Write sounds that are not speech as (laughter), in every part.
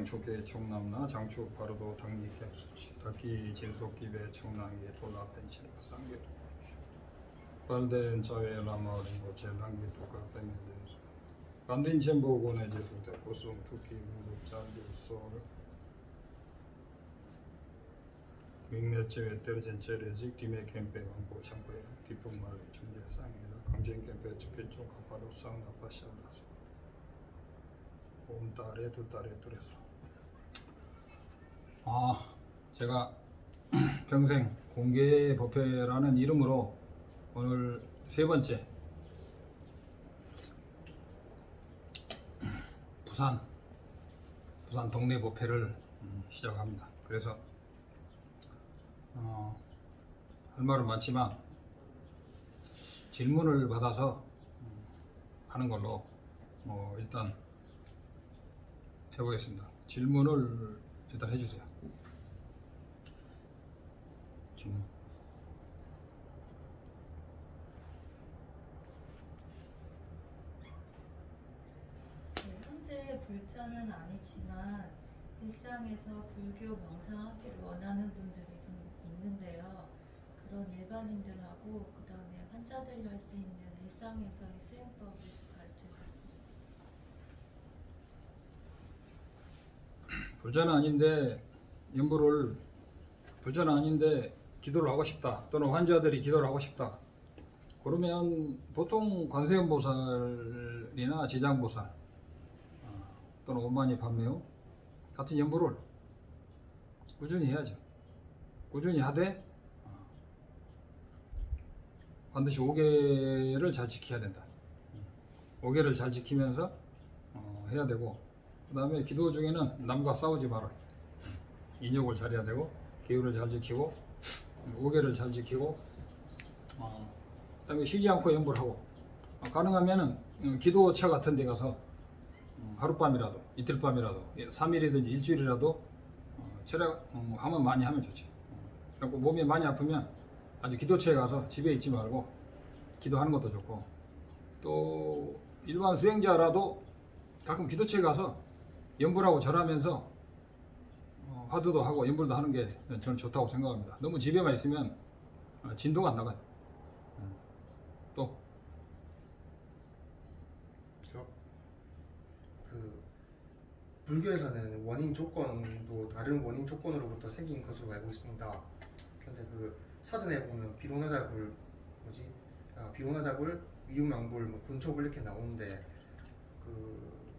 장초계 총남나 장초 바로도 당기 캡수치 닭기 진속기배 총남기 돌라 펜신 쌍계 발된 자외 라마오린 고체 당기 도가 땡긴데 간딘 젠보고네 제수대 고송 투키 무릎 잔디 소르 밍네체에 때려진 체레직 팀의 캠페인 왕보 창고에 디품말의 중재 쌍이라 강진 캠페인 축제 쪽 가파로 쌍나 파샤라서 봄 달에 두 달에 둘에서 아 제가 (clears throat) 평생 공개 법회라는 이름으로 오늘 세 번째 (clears throat) 부산 부산 동네 법회를 음, 시작합니다. 그래서 어, 할 말은 많지만 질문을 받아서 음, 하는 걸로 어, 일단 해보겠습니다. 질문을 일단 해주세요. 질문. 네, 현재 불자는 아니지만 일상에서 불교 명상하기를 원하는 분들이 좀 있는데요. 그런 일반인들하고 그 다음에 환자들이 할 수 있는 일상에서의 수행법을 가르쳐드렸습니다. 불자는 아닌데 연부를 불자는 아닌데 기도를 하고 싶다 또는 환자들이 기도를 하고 싶다. 그러면 보통 관세음보살이나 지장보살 어, 또는 원만이 반매우 같은 연부를 꾸준히 해야죠. 꾸준히 하되 어, 반드시 5개를 잘 지켜야 된다. 5개를 잘 지키면서 어, 해야 되고 그 다음에 기도 중에는 남과 싸우지 마라. 인욕을 잘해야 되고, 계율을 잘 지키고, 오계를 잘 지키고, 어, 그 다음에 쉬지 않고 연불하고, 어, 가능하면은 어, 기도처 같은 데 가서 어, 하룻밤이라도, 이틀밤이라도, 3일이든지 일주일이라도 어, 철학 어, 하면 많이 하면 좋죠. 어, 그리고 몸이 많이 아프면 아주 기도처에 가서 집에 있지 말고 기도하는 것도 좋고, 또 일반 수행자라도 가끔 기도처에 가서 연불하고 절하면서 어, 화두도 하고 연불도 하는 게 저는 좋다고 생각합니다. 너무 집에만 있으면 어, 진도가 안 나가요. 음. 또 저, 그 불교에서는 원인 조건도 다른 원인 조건으로부터 생긴 것으로 알고 있습니다. 근데 그 사전에 보면 비로나자불 뭐지? 아, 비로나자불, 위육망불, 뭐 본초불 이렇게 나오는데 그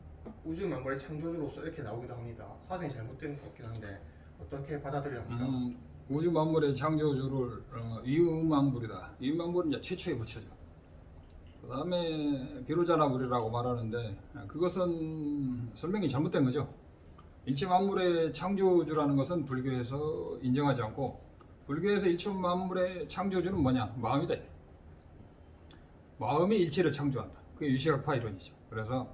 우주망불의 창조주로서 이렇게 나오기도 합니다. 사전이 잘못된 것 같긴 한데 어떻게 받아들여야 합니까? 음, 우주 만물의 창조주를 어, 이음망불이다. 이음망불은 이제 최초의 부처죠. 그 다음에 비로자나불이라고 말하는데 아, 그것은 설명이 잘못된 거죠. 일체 만물의 창조주라는 것은 불교에서 인정하지 않고 불교에서 일체 만물의 창조주는 뭐냐? 마음이다. 마음이 일체를 창조한다. 그게 유시각파 이론이죠. 그래서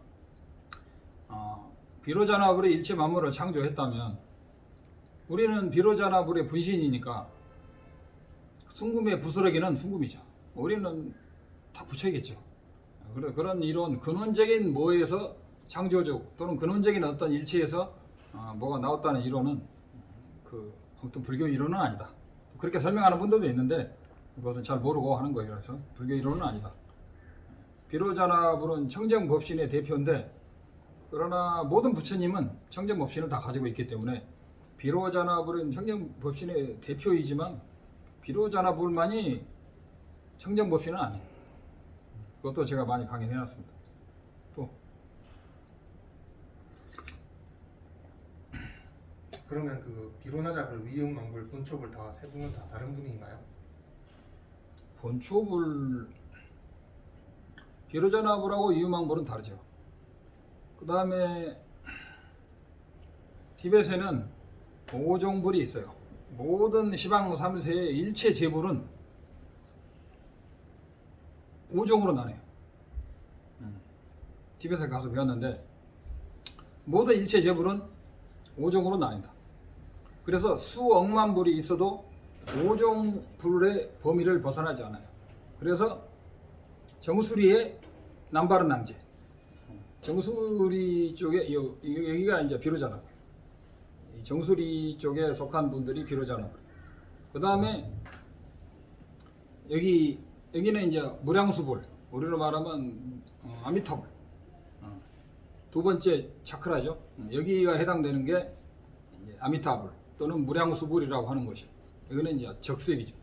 어, 비로자나불의 일체 만물을 창조했다면 우리는 비로자나불의 분신이니까 순금의 부스러기는 순금이죠. 우리는 다 부처이겠죠. 그런 이론 근원적인 뭐에서 창조적 또는 근원적인 어떤 일체에서 어, 뭐가 나왔다는 이론은 그 아무튼 불교 이론은 아니다. 그렇게 설명하는 분들도 있는데 그것은 잘 모르고 하는 거예요. 그래서 불교 이론은 아니다. 비로자나불은 청정법신의 대표인데 그러나 모든 부처님은 청정법신을 다 가지고 있기 때문에 비로자나불은 청정법신의 대표이지만 비로자나불만이 청정법신은 아니에요. 그것도 제가 많이 강연해놨습니다. 또 그러면 그 비로나자불, 위육망불, 본초불 다 세 분은 다 다른 분인가요? 본초불 비로자나불하고 이유망불은 다르죠. 그 다음에 티벳에는 오종불이 있어요. 모든 시방 3세의 일체 재불은 오종으로 나뉘어요. 음. 티벳에 가서 배웠는데 모든 일체 재불은 오종으로 나뉜다. 그래서 수억만 불이 있어도 오종 불의 범위를 벗어나지 않아요. 그래서 정수리의 남바른 낭제. 정수리 쪽에 여- 여- 여기가 이제 비로자나. 이 정수리 쪽에 속한 분들이 비로자나. 그 다음에 여기 여기는 이제 무량수불 우리로 말하면 어, 아미타불 어, 두 번째 차크라죠. 음, 여기가 해당되는 게 아미타불 또는 무량수불이라고 하는 것이요. 여기는 이제 적색이죠.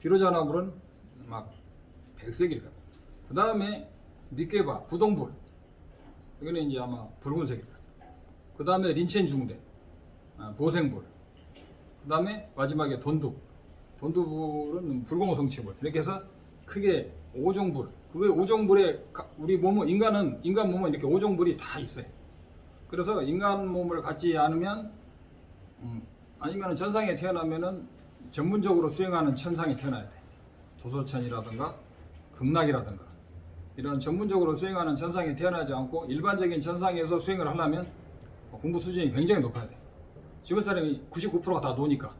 비로자나불은 막 백색이니까. 그 다음에 밑괴바 부동불. 여기는 이제 아마 거예요. 그 다음에 린첸 중대 아, 보생불. 그 다음에 마지막에 돈둑 돈두불은 불공성치불. 이렇게 해서 크게 오종불. 그게 오종불에 가- 우리 몸은 인간은 인간 몸은 이렇게 오종불이 다 있어요. 그래서 인간 몸을 갖지 않으면 음, 아니면 전상에 태어나면은 전문적으로 수행하는 천상에 태어나야 돼. 도솔천이라든가 극락이라든가 이런 전문적으로 수행하는 천상에 태어나지 않고 일반적인 천상에서 수행을 하려면 공부 수준이 굉장히 높아야 돼 주변 사람이 99%가 다 노니까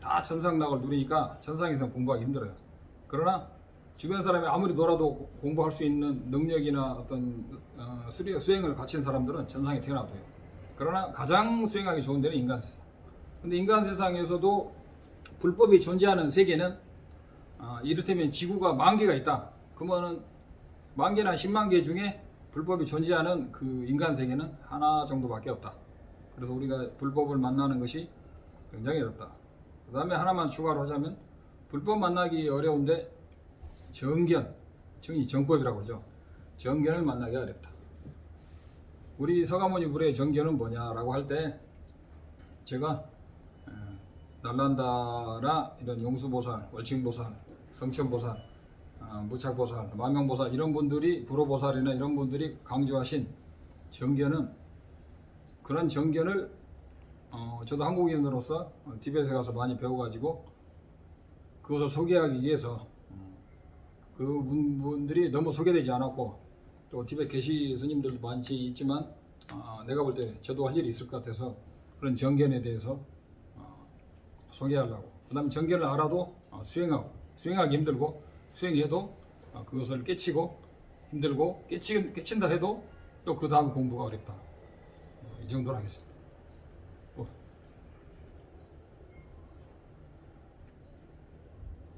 다 천상락을 누리니까 천상에서 공부하기 힘들어요. 그러나 주변 사람이 아무리 놀아도 고- 공부할 수 있는 능력이나 어떤 어, 수행을 갖춘 사람들은 천상에 태어나도 돼요. 그러나 가장 수행하기 좋은 데는 인간 세상. 근데 인간 세상에서도 불법이 존재하는 세계는 아, 이를테면 지구가 만 개가 있다. 그러면은 만 개나 십만 개 중에 불법이 존재하는 그 인간 세계는 하나 정도밖에 없다. 그래서 우리가 불법을 만나는 것이 굉장히 어렵다. 그 다음에 하나만 추가로 하자면 불법 만나기 어려운데 정견, 정이 정법이라고 그러죠. 정견을 만나기 어렵다. 우리 서가모니 불의 정견은 뭐냐라고 할 때 제가 어, 날란다나 이런 용수보살, 월칭보살, 성천보살, 어, 무착보살, 만명보살 이런 분들이 불호보살이나 이런 분들이 강조하신 정견은 그런 정견을 어, 저도 한국인으로서 어, 티벳에 가서 많이 배워가지고 그것을 소개하기 위해서 음, 그 분- 분들이 너무 소개되지 않았고 또 티벳 계시 스님들도 많지 있지만 어, 내가 볼 때 저도 할 일이 있을 것 같아서 그런 정견에 대해서 어, 소개하려고. 그 다음에 정견을 알아도 어, 수행하고 수행하기 힘들고 수행해도 어, 그것을 깨치고 힘들고 깨치, 깨친다 해도 또 그 다음 공부가 어렵다 어, 이 정도로 하겠습니다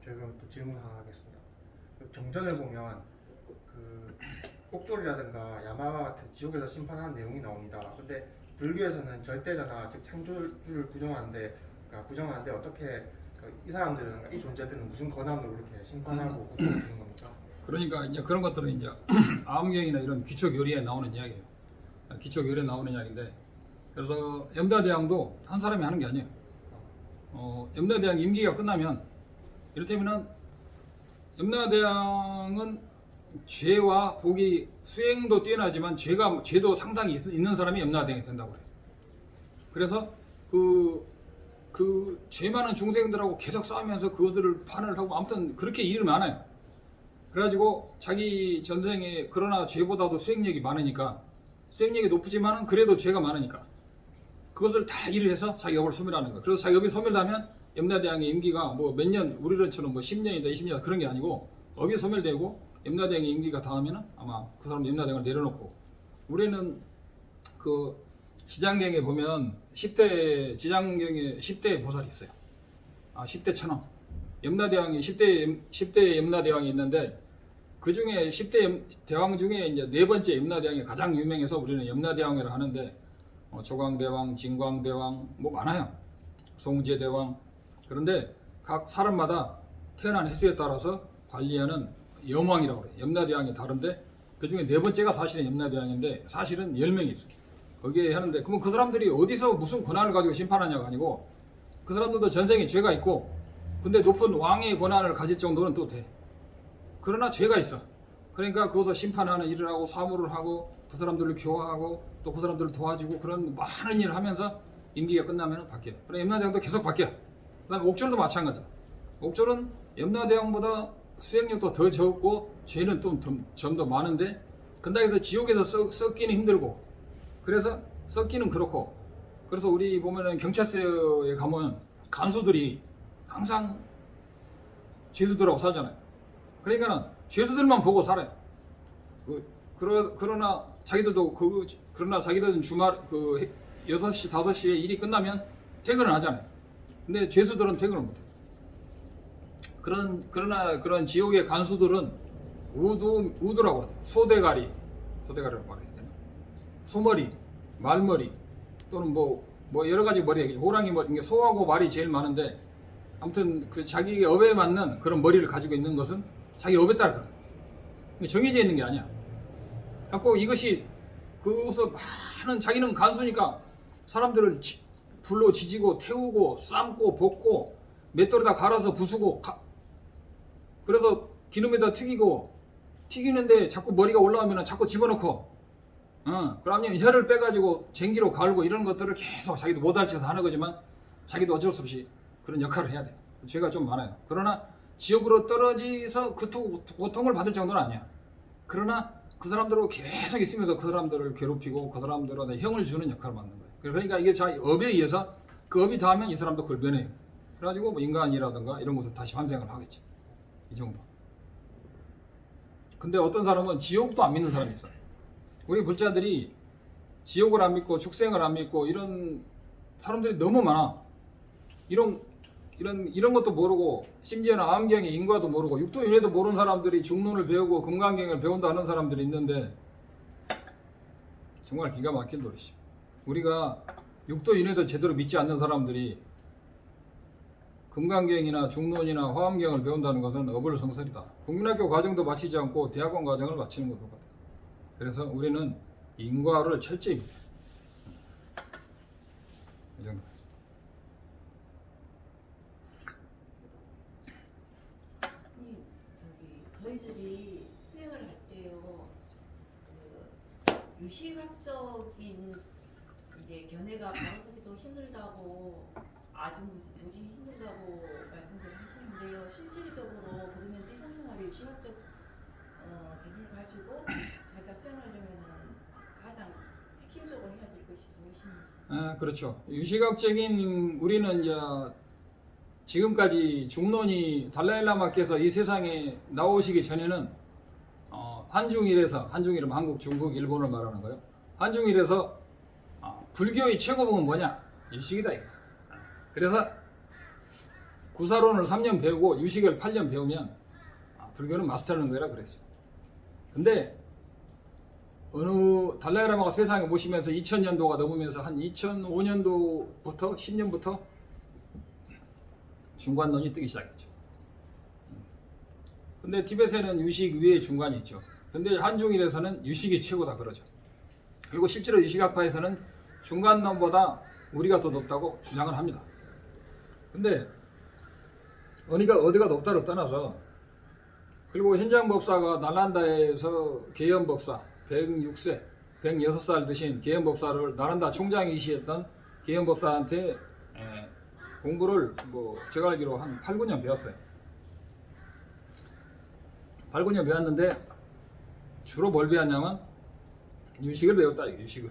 제가 그럼 또 질문 하나 하겠습니다. 그 경전을 보면 그 꼭졸이라든가 야마와 같은 지옥에서 심판하는 내용이 나옵니다. 근데 불교에서는 절대자나 즉 창조주를 부정하는데 그러니까 부정하는데 어떻게 그 이 사람들은 이 존재들은 무슨 권한으로 이렇게 심판하고 고통을 주는 겁니까? 그러니까 이제 그런 것들은 이제 (clears throat) 암경이나 이런 기초 교리에 나오는 이야기예요. 기초 교리에 나오는 이야기인데 그래서 염라대왕도 한 사람이 하는 게 아니에요. 어, 염라 대왕 임기가 끝나면 이를테면은 염라 대왕은 죄와 복이 수행도 뛰어나지만 죄가 죄도 상당히 있, 있는 사람이 염라 대왕이 된다고 그래요. 그래서 그, 그 죄 많은 중생들하고 계속 싸우면서 그들을 판을 하고 아무튼 그렇게 일이 많아요. 그래가지고 자기 전생에 그러나 죄보다도 수행력이 많으니까 수행력이 높지만은 그래도 죄가 많으니까 그것을 다 일을 해서 자기 업을 소멸하는 거예요. 그래서 자기 업이 소멸하면 염라대왕의 임기가 뭐 몇 년 우리들처럼 뭐 10년이다 20년이다 그런 게 아니고 업이 소멸되고 염라대왕의 임기가 닿으면 아마 그 사람 염라대왕을 내려놓고 우리는 그 지장경에 보면 10대 지장경에 10대 보살이 있어요. 아 10대 천왕. 염라대왕이 10대 10대 염라대왕이 있는데 그 중에 10대 대왕 중에 이제 네 번째 염라대왕이 가장 유명해서 우리는 염라대왕이라 하는데 어, 조광대왕, 진광대왕 뭐 많아요. 송제대왕 그런데 각 사람마다 태어난 횟수에 따라서 관리하는 염왕이라고 그래요. 염라대왕이 다른데 그 중에 네 번째가 사실은 염라대왕인데 사실은 10명이 있어요. 거기에 하는데 그러면 그 사람들이 어디서 무슨 권한을 가지고 심판하냐가 아니고 그 사람들도 전생에 죄가 있고 근데 높은 왕의 권한을 가질 정도는 또 돼. 그러나 죄가 있어. 그러니까 그것을 심판하는 일을 하고 사무를 하고 그 사람들을 교화하고 또 그 사람들을 도와주고 그런 많은 일을 하면서 임기가 끝나면 바뀌어. 그래 염라대왕도 계속 바뀌어. 그다음에 옥졸도 마찬가지. 옥졸은 염라대왕보다 수행력도 더 적고 죄는 좀 더 많은데 근다해서 지옥에서 썩, 썩기는 힘들고 그래서 썩기는 그렇고 그래서 우리 보면은 경찰서에 가면 간수들이 항상 죄수들하고 살잖아요. 그러니까는 죄수들만 보고 살아요. 그, 그러, 그러나 자기들도 그 그러나 자기들은 주말 그 6시, 5시에 일이 끝나면 퇴근을 하잖아요. 근데 죄수들은 퇴근을 못 해요. 그런, 그러나 그런 지옥의 간수들은 우두, 우두라고 하죠. 소대가리, 소대가리라고 되나? 소머리, 말머리, 또는 뭐, 뭐 여러 가지 머리, 호랑이 머리, 소하고 말이 제일 많은데 아무튼 그 자기 업에 맞는 그런 머리를 가지고 있는 것은 자기 업에 따라 정해져 있는 게 아니야. 갖고 이것이 그것을 많은 자기는 간수니까 사람들을 지- 불로 지지고 태우고 삶고 볶고 맷돌에다 갈아서 부수고 가- 그래서 기름에다 튀기고 튀기는데 자꾸 머리가 올라오면 자꾸 집어넣고 어, 그러면 혀를 빼가지고 쟁기로 갈고 이런 것들을 계속 자기도 못할 짓을 하는 거지만 자기도 어쩔 수 없이 그런 역할을 해야 돼. 죄가 좀 많아요. 그러나 지옥으로 떨어지서 그 고- 고통을 받을 정도는 아니야. 그러나 그 사람들로 계속 있으면서 그 사람들을 괴롭히고 그 사람들한테 형을 주는 역할을 맡는 거예요. 그러니까 이게 자기 업에 의해서 그 업이 닿으면 이 사람도 면해요. 그래가지고 뭐 인간이라든가 이런 곳을 다시 환생을 하겠지. 이 정도. 근데 어떤 사람은 지옥도 안 믿는 사람이 있어. 우리 불자들이 지옥을 안 믿고 축생을 안 믿고 이런 사람들이 너무 많아. 이런 이런 이런 것도 모르고 심지어는 암경의 인과도 모르고 육도윤회도 모르는 사람들이 중론을 배우고 금강경을 배운다 하는 사람들이 있는데 정말 기가 막힌 노릇이. 우리가 육도윤회도 제대로 믿지 않는 사람들이 금강경이나 중론이나 화엄경을 배운다는 것은 어불성설이다. 국민학교 과정도 마치지 않고 대학원 과정을 마치는 것도 같다. 그래서 우리는 인과를 철저히. 이 정도. 선생님 저기 저희 집이 수행을 할 때요 그 유시학적인 이제 견해가 방송이도 힘들다고 아주 무지 힘들다고 말씀들 하시는데요 실질적으로 그러면 일상생활에 유시학적 어, 견해를 가지고 자기가 수행하려면은 가장 핵심적으로 해야 될 것이 무엇인지 아, 그렇죠. 유시각적인 우리는 이제 지금까지 중론이 달라일라마께서 이 세상에 나오시기 전에는 어, 한중일에서 한중일은 한국, 중국, 일본을 말하는 거예요. 한중일에서 어, 불교의 최고봉은 뭐냐? 유식이다 이거. 그래서 구사론을 3년 배우고 유식을 8년 배우면 아, 불교는 마스터하는 거라 그랬어요. 근데 어느 달라이라마가 세상에 모시면서 2000년도가 넘으면서 한 2005년도부터 10년부터 중관론이 뜨기 시작했죠. 근데 티벳에는 유식 위에 중관이 있죠. 근데 한중일에서는 유식이 최고다 그러죠. 그리고 실제로 유식학파에서는 중관론보다 우리가 더 높다고 주장을 합니다. 근데 어디가 어디가 높다를 떠나서 그리고 현장 법사가 날란다에서 계엄 법사 106세, 106살 드신 계엄 법사를 나란다 총장이시했던 계엄 법사한테 에, 공부를 뭐 제가 알기로 한 8, 9년 배웠어요. 8, 9년 배웠는데 주로 뭘 배웠냐면 유식을 배웠다 유식을.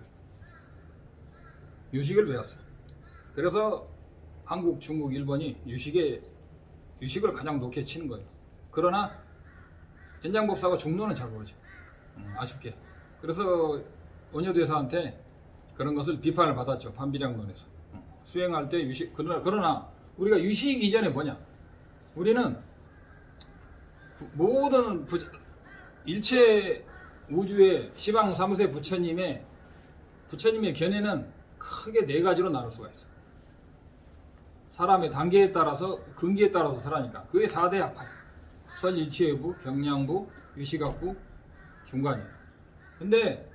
유식을 배웠어요. 그래서 한국, 중국, 일본이 유식에 유식을 가장 높게 치는 거예요. 그러나 현장 법사가 중론은 잘 모르죠. 음, 아쉽게. 그래서 원효대사한테 그런 것을 비판을 받았죠. 반비량론에서. 음, 수행할 때 유식, 그러나, 그러나 우리가 유식 이전에 뭐냐? 우리는 부- 모든 부, 일체 우주의 시방 삼세 부처님의 부처님의 견해는 크게 네 가지로 나눌 수가 있어. 사람의 단계에 따라서 근기에 따라서 살아니까 그게 4대 학파야. 설일치회부, 경량부, 유시각부, 중간이에요. 근데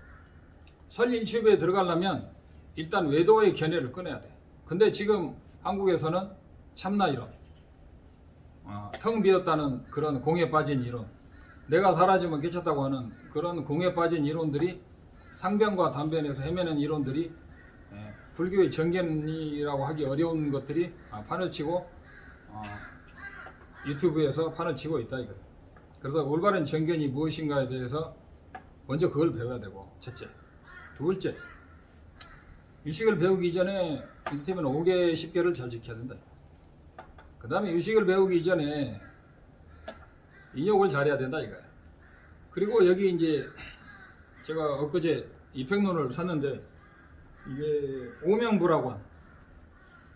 설일치회부에 들어가려면 일단 외도의 견해를 꺼내야 돼. 근데 지금 한국에서는 참나 이론, 어, 텅 비었다는 그런 공에 빠진 이론, 내가 사라지면 괜찮다고 하는 그런 공에 빠진 이론들이 상변과 단변에서 헤매는 이론들이 예, 불교의 정견이라고 하기 어려운 것들이 아, 판을 치고 어, 유튜브에서 판을 치고 있다 이거예요. 그래서 올바른 정견이 무엇인가에 대해서 먼저 그걸 배워야 되고 첫째, 두 번째 유식을 배우기 전에 이를테면 5개 10개를 잘 지켜야 된다. 그 다음에 유식을 배우기 전에 인욕을 잘해야 된다 이거야. 그리고 여기 이제 제가 엊그제 이평론을 샀는데 이게 오명부라고 한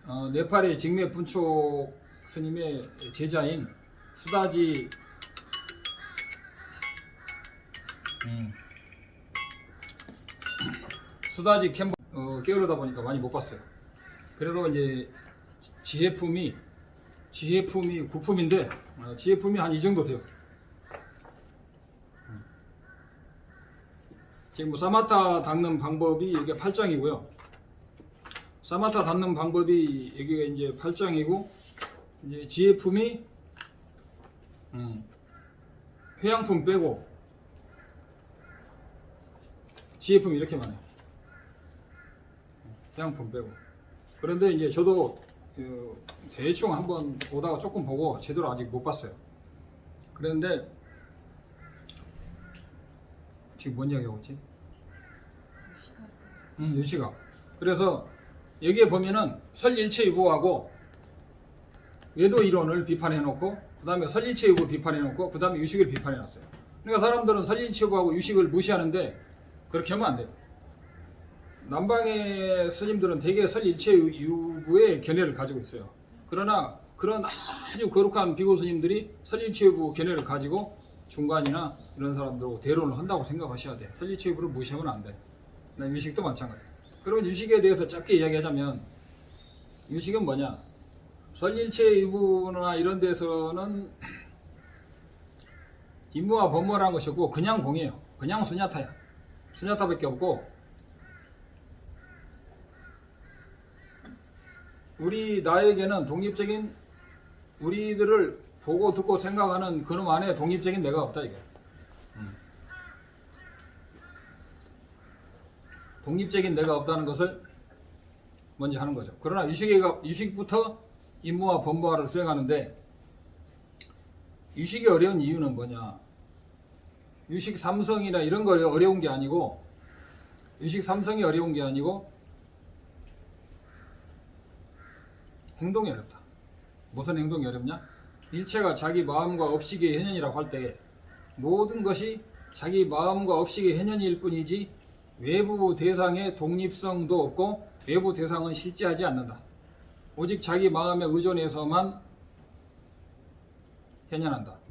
어, 네팔의 직매 분촉 스님의 제자인 수다지 음. 수다지 캠프 어, 게으르다 보니까 많이 못 봤어요. 그래도 이제 지- 지혜품이 지혜품이 구품인데 어, 지혜품이 한 이 정도 돼요. 음. 지금 뭐 사마타 닦는 방법이 이게 8장이고요. 사마타 닦는 방법이 여기가 이제 8장이고 이제 지혜품이 음, 회양품 빼고 지혜품 이렇게 많아요. 회양품 빼고. 그런데 이제 저도 그 대충 한번 보다가 조금 보고 제대로 아직 못 봤어요. 그런데 지금 뭔 이야기하고 있지? 음, 유시가. 그래서 여기에 보면은 설일체 유보하고 외도 이론을 비판해 놓고 그 다음에 설일체 유보 비판해 놓고 그 다음에 유식을 비판해 놨어요. 그러니까 사람들은 설일체 유보하고 유식을 무시하는데 그렇게 하면 안 돼요. 남방의 스님들은 대개 설일체 유부의 견해를 가지고 있어요. 그러나 그런 아주 거룩한 비고 스님들이 설일체 유부 견해를 가지고 중간이나 이런 사람들하고 대론을 한다고 생각하셔야 돼. 설리체육을 무시하면 안 돼. 나 유식도 마찬가지. 그러면 유식에 대해서 짧게 이야기하자면 유식은 뭐냐? 설일체 유부나 이런 데서는 임무와 법무라는 것이 없고 그냥 공이에요. 그냥 수냐타야. 수냐타밖에 없고 우리 나에게는 독립적인 우리들을 보고 듣고 생각하는 그놈 안에 독립적인 내가 없다 이게. 음. 독립적인 내가 없다는 것을 먼저 하는 거죠. 그러나 유식이가 유식부터 임무와 법무화를 수행하는데 유식이 어려운 이유는 뭐냐? 유식 삼성이나 이런 거 어려운 게 아니고 유식 삼성이 어려운 게 아니고 행동이 어렵다. 무슨 행동이 어렵냐? 일체가 자기 마음과 업식의 현현이라고 할때 모든 것이 자기 마음과 업식의 현현일 뿐이지 외부 대상의 독립성도 없고 외부 대상은 실제하지 않는다. 오직 자기 마음에 의존해서만 현현한다.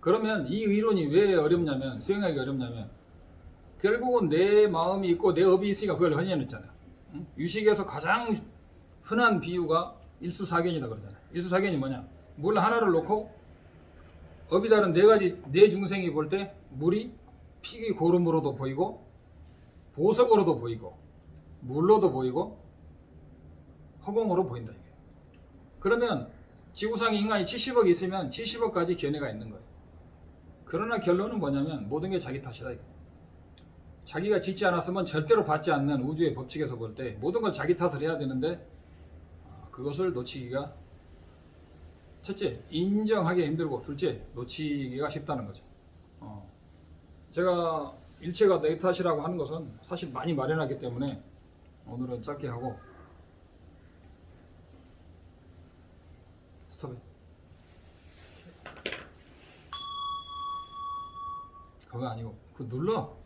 그러면 이 의론이 왜 어렵냐면 수행하기 어렵냐면 결국은 내 마음이 있고 내 업이 있으니까 그걸 현현했잖아. 응? 유식에서 가장 흔한 비유가 일수사견이다 그러잖아. 일수사견이 뭐냐? 물 하나를 놓고 업이 다른 네 가지 네 중생이 볼 때 물이 피기 고름으로도 보이고 보석으로도 보이고 물로도 보이고 허공으로 보인다 이게. 그러면 지구상에 인간이 70억 있으면 70억까지 견해가 있는 거예요. 그러나 결론은 뭐냐면 모든 게 자기 탓이다. 자기가 짓지 않았으면 절대로 받지 않는 우주의 법칙에서 볼 때 모든 걸 자기 탓을 해야 되는데 아, 그것을 놓치기가 첫째 인정하기 힘들고 둘째 놓치기가 쉽다는 거죠. 어. 제가 일체가 내 탓이라고 하는 것은 사실 많이 마련하기 때문에 오늘은 짧게 하고 스톱해. 그거 아니고 그거 눌러.